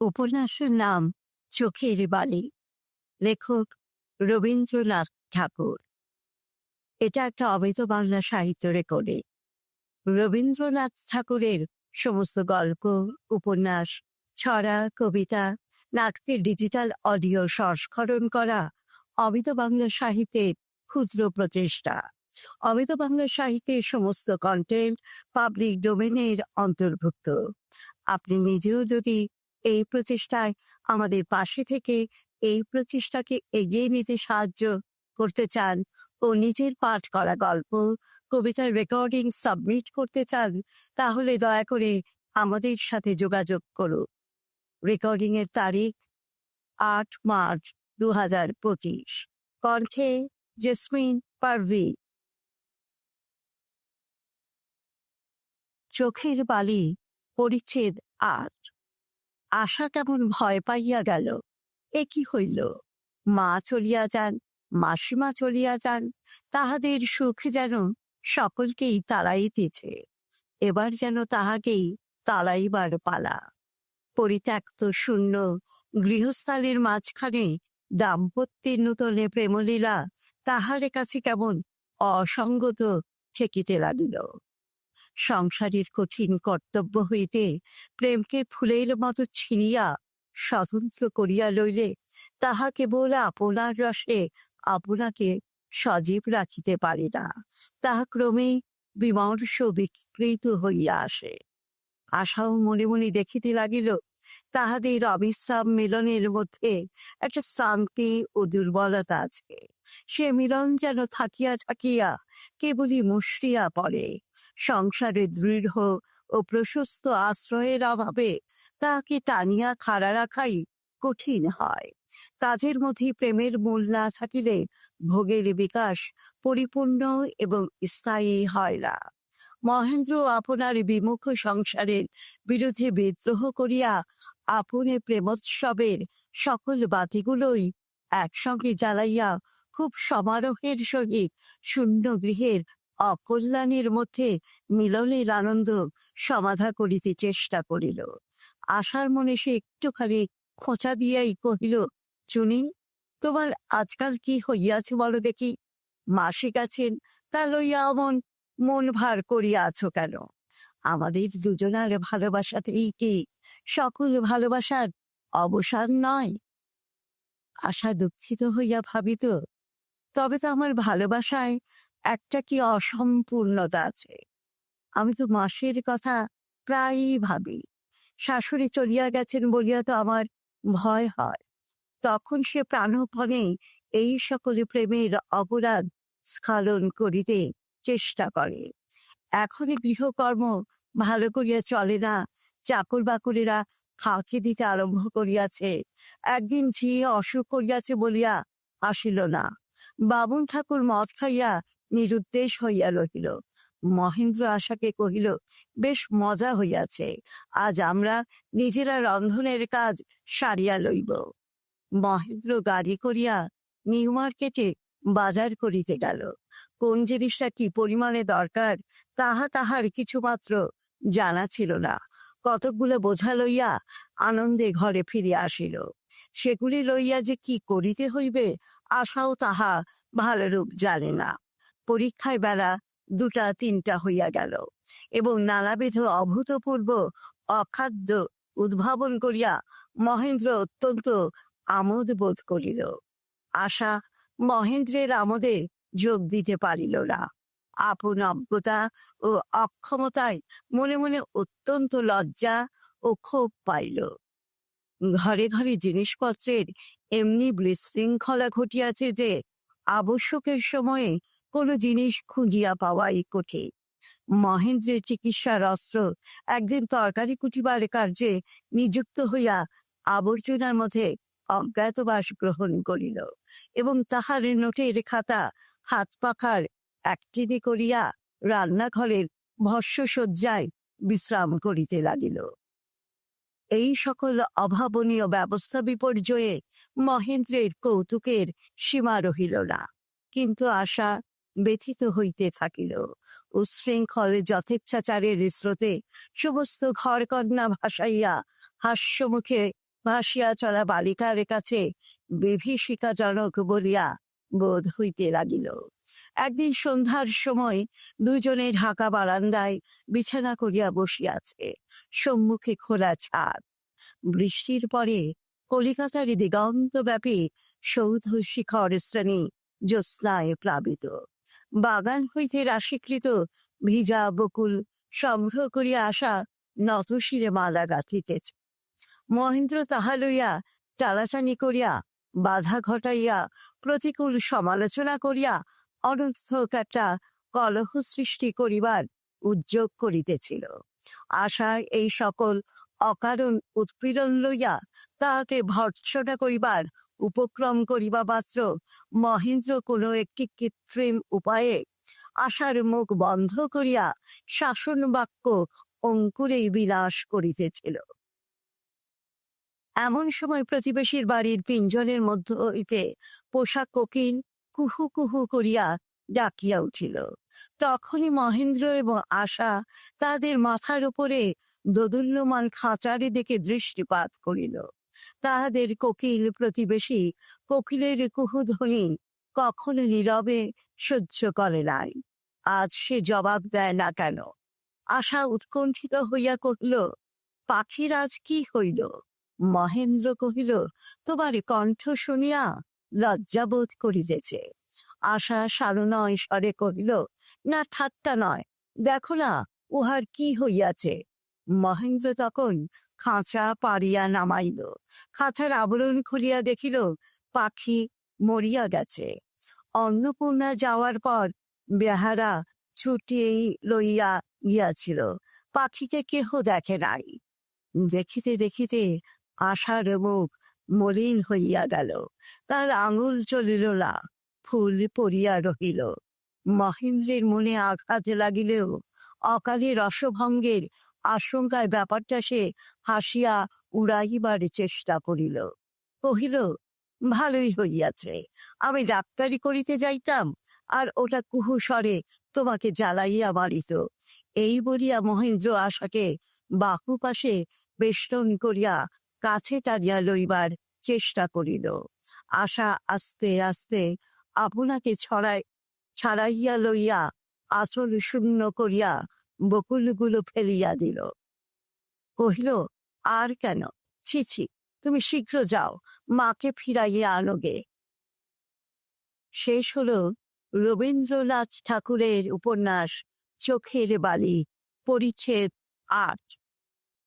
উপন্যাসের নাম চোখের বালি। লেখক রবীন্দ্রনাথ ঠাকুর। এটা একটা অবৈধ বাংলা সাহিত্য রেকর্ডে। রবীন্দ্রনাথ ঠাকুরের সমস্ত গল্প, উপন্যাস, ছড়া, কবিতা নাটকের ডিজিটাল অডিও সংস্করণ করা অবৈধ বাংলা সাহিত্যের ক্ষুদ্র প্রচেষ্টা। অবৈধ বাংলা সাহিত্যের সমস্ত কন্টেন্ট পাবলিক ডোমেনের অন্তর্ভুক্ত। আপনি নিজেও যদি এই প্রচেষ্টায় আমাদের পাশে থেকে এই প্রচেষ্টাকে এগিয়ে নিতে সাহায্য করতে চান ও নিজের পাঠ করা গল্প কবিতার রেকর্ডিং সাবমিট করতে চান, তাহলে দয়া করে আমাদের সাথে যোগাযোগ করুন। রেকর্ডিং এর তারিখ আট মার্চ দু হাজার পঁচিশ। কণ্ঠে জেসমিন পারভি। চোখের বালি, পরিচ্ছেদ আট। আশা কেমন ভয় পাইয়া গেল। এ কি হইল? মা চলিয়া যান, মাসিমা চলিয়া যান, তাহাদের সুখ যেন সকলকেই তাড়াইতেছে। এবার যেন তাহাকেই তাড়াইবার পালা। পরিত্যক্ত শূন্য গৃহস্থালির মাঝখানে দাম্পত্যের নূতনে প্রেমলীলা তাহার কাছে কেমন অসঙ্গত ঠেকিতে লাগিল। সংসারের কঠিন কর্তব্য হইতে প্রেমকে ফুলের মতো ছিঁড়িয়া স্বতন্ত্র করিয়া লইলে তাহা কেবল আপনার রসে আপনাকে সজীব রাখিতে পারে না। তাহা ক্রমেই বিমর্ষ বিকৃত হইয়া আসে। আশাও মনে মনে দেখিতে লাগিল, তাহাদের অবিশ্রাম মিলনের মধ্যে একটা শান্তি ও দুর্বলতা আছে। সে মিলন যেন থাকিয়া থাকিয়া কেবলই মুষ্টিয়া পড়ে। সংসারে দৃঢ় ও প্রশস্ত আশ্রয়ের অভাবে তাহাকে টানিয়া খাড়া রাখাই কঠিন হয়। কাজের মধ্যে প্রেমের মূল না থাকিলে ভোগের বিকাশ পরিপূর্ণ এবং স্থায়ী হয় না। মহেন্দ্র আপনার বিমুখ সংসারের বিরুদ্ধে বিদ্রোহ করিয়া আপনে প্রেমোৎসবের সকল বাতিগুলোই একসঙ্গে জ্বালাইয়া খুব সমারোহের সহিত শূন্য গৃহের অকল্যাণের মধ্যে মিলনের আনন্দ সমাধা করিতে চেষ্টা করিল। আশার মনে সে একটুখানি খোঁচা দিয়াই কহিল, চুনি, তোমার আজকাল কি হইয়াছে বলো দেখি। মাসিক আছেন তা লইয়া অমন মন ভার করিয়া আছো কেন? আমাদের দুজনার ভালোবাসাতেই কি সকল ভালোবাসার অবসান নয়? আশা দুঃখিত হইয়া ভাবিত, তবে তো আমার ভালোবাসায় একটা কি অসম্পূর্ণতা আছে? আমি তো মাসের কথা প্রায়ই ভাবি। শাশুড়ি চলিয়া গেছেন বলিয়া তো আমার ভয় হয়। তখন সে প্রাণপণে এই সকল প্রেমের অপরাধ স্খলন করিতে চেষ্টা করে। এখনই গৃহকর্ম ভালো করিয়া চলে না চাকর বাকরেরা খাওয়াকে দিতে আরম্ভ করিয়াছে। একদিন ঝিয়ে অসুখ করিয়াছে বলিয়া আসিল না। বামুন ঠাকুর মদ খাইয়া নিরুদ্দেশ হইয়া রহিল। মহেন্দ্র আশাকে কহিল, বেশ মজা হইয়াছে। আজ আমরা নিজেরা রন্ধনের কাজ সারিয়া লইব। মহেন্দ্র গাড়ি করিয়া নিউ মার্কেটে বাজার করিতে গেল। কোন জিনিসটা কি পরিমাণে দরকার, তাহা তাহার কিছুমাত্র জানা ছিল না। কতকগুলো বোঝা লইয়া আনন্দে ঘরে ফিরিয়া আসিল। সেগুলি লইয়া যে কি করিতে হইবে, আশাও তাহা ভালোরূপ জানে না। পরীক্ষায় বেলা দুটা, তিনটা হইয়া গেল এবং নানাবিধ অভূতপূর্ব অখাদ্য উদ্ভাবন করিয়া মহেন্দ্র অত্যন্ত আমোদ বোধ করিল। আশা মহেন্দ্রের আমোদে যোগ দিতে পারিল না। আপন অজ্ঞতা ও অক্ষমতায় মনে মনে অত্যন্ত লজ্জা ও ক্ষোভ পাইল। ঘরে ঘরে জিনিসপত্রের এমনি বিশৃঙ্খলা ঘটিয়াছে যে, আবশ্যকের সময়ে কোনো জিনিস খুঁজিয়া পাওয়াই কঠিন। মহেন্দ্রের চিকিৎসার অস্ত্র একদিন তরকারি কুটিবার কার্যে নিযুক্ত হইয়া আবর্জনার মধ্যে অজ্ঞাতবাস গ্রহণ করিল এবং তাহার নোটের খাতা হাত পাখার একটিনে করিয়া রান্নাঘরের ভস্যসজ্জায় বিশ্রাম করিতে লাগিল। এই সকল অভাবনীয় ব্যবস্থা বিপর্যয়ে মহেন্দ্রের কৌতুকের সীমা রহিল না। কিন্তু আশা ব্যথিত হইতে থাকিল। উশৃঙ্খল যথেচ্ছাচারের স্রোতে সমস্ত ঘরকন্যা ভাসাইয়া হাস্যমুখে ভাসিয়া চলা বালিকার কাছে বিভীষিকাজনক বলিয়া বোধ হইতে লাগিল। একদিন সন্ধ্যার সময় দুজনে ঢাকা বারান্দায় বিছানা করিয়া বসিয়াছে, সম্মুখে খোলা ছাদ। বৃষ্টির পরে কলিকাতার দিগন্তব্যাপী সৌধ শিখর শ্রেণি জ্যোৎস্নায় প্লাবিত। বাগান হইতে রাশিকৃত ভিজা বকুল সংগ্রহ করিয়া আসা নতশিরে মালা গাঁথিতেছে। মহেন্দ্র তাহা লইয়া টালাটানি করিয়া বাধা ঘটাইয়া প্রতিকূল সমালোচনা করিয়া অনর্থক একটা কলহ সৃষ্টি করিবার উদ্যোগ করিতেছিল। আশা এই সকল অকারণ উৎপীড়ন লইয়া তাহাকে ভর্ৎসনা করিবার উপক্রম করিবা মাত্র মহেন্দ্র কোনো একটি কৃত্রিম উপায়ে আশার মুখ বন্ধ করিয়া শাসন বাক্য অঙ্কুরেই বিনাশ করিতেছিল। এমন সময় প্রতিবেশীর বাড়ির পিঞ্জনের মধ্য হইতে পোষা কোকিল কুহু কুহু করিয়া ডাকিয়া উঠিল। তখনই মহেন্দ্র এবং আশা তাদের মাথার উপরে দোদুল্যমান খাঁচারে দিকে দৃষ্টিপাত করিল। তাহাদের কোকিল প্রতিবেশী কোকিলের কুহুধ্বনি কখনো নীরবে সহ্য করে নাই। আজ সে জবাব দেয় না কেন? আশা উৎকণ্ঠিত হইয়া কহিল, পাখির আজ কি হইল? মহেন্দ্র কহিল, তোমার কণ্ঠ শুনিয়া লজ্জাবোধ করিতেছে। আশা সারুনয় স্বরে কহিল, না, ঠাট্টা নয়। দেখো না, উহার কি হইয়াছে? মহেন্দ্র তখন খাঁচা পাড়িয়া নামাইল। খাঁচার আবরণ খুলিয়া দেখিল, পাখি মরিয়া গেছে। অন্নপূর্ণা যাওয়ার পর বেহারা ছুটিয়ে লইয়া গিয়াছিল। পাখিকে কেহ দেখে নাই। দেখিতে দেখিতে আশার মুখ মলিন হইয়া গেল। তার আঙুল চলিল না, ফুল পড়িয়া রহিল। মহেন্দ্রের মনে আঘাত লাগিলেও অকালে রসভঙ্গের আশঙ্কায় ব্যাপারটা সে হাসিয়া উড়াইবার চেষ্টা করিল। কহিল, ভালোই হইয়াছে। আমি ডাক্তারি করিতে যাইতাম, আর ওটা কুহু স্বরে তোমাকে জ্বালাইয়া মারিত। এই বলিয়া মহেন্দ্র আশাকে বাহু পাশে বেষ্টন করিয়া কাছে টানিয়া লইবার চেষ্টা করিল। আশা আস্তে আস্তে আপনাকে ছড়াই, ছাড়াইয়া লইয়া আচল শূন্য করিয়া বকুলগুলো ফেলিয়া দিল। কহিল, আর কেন? ছিছি তুমি শীঘ্র যাও, মাকে ফিরাইয়া আনোগে শেষ হল রবীন্দ্রনাথ ঠাকুরের উপন্যাস, চোখের বালি পরিচ্ছেদ আট।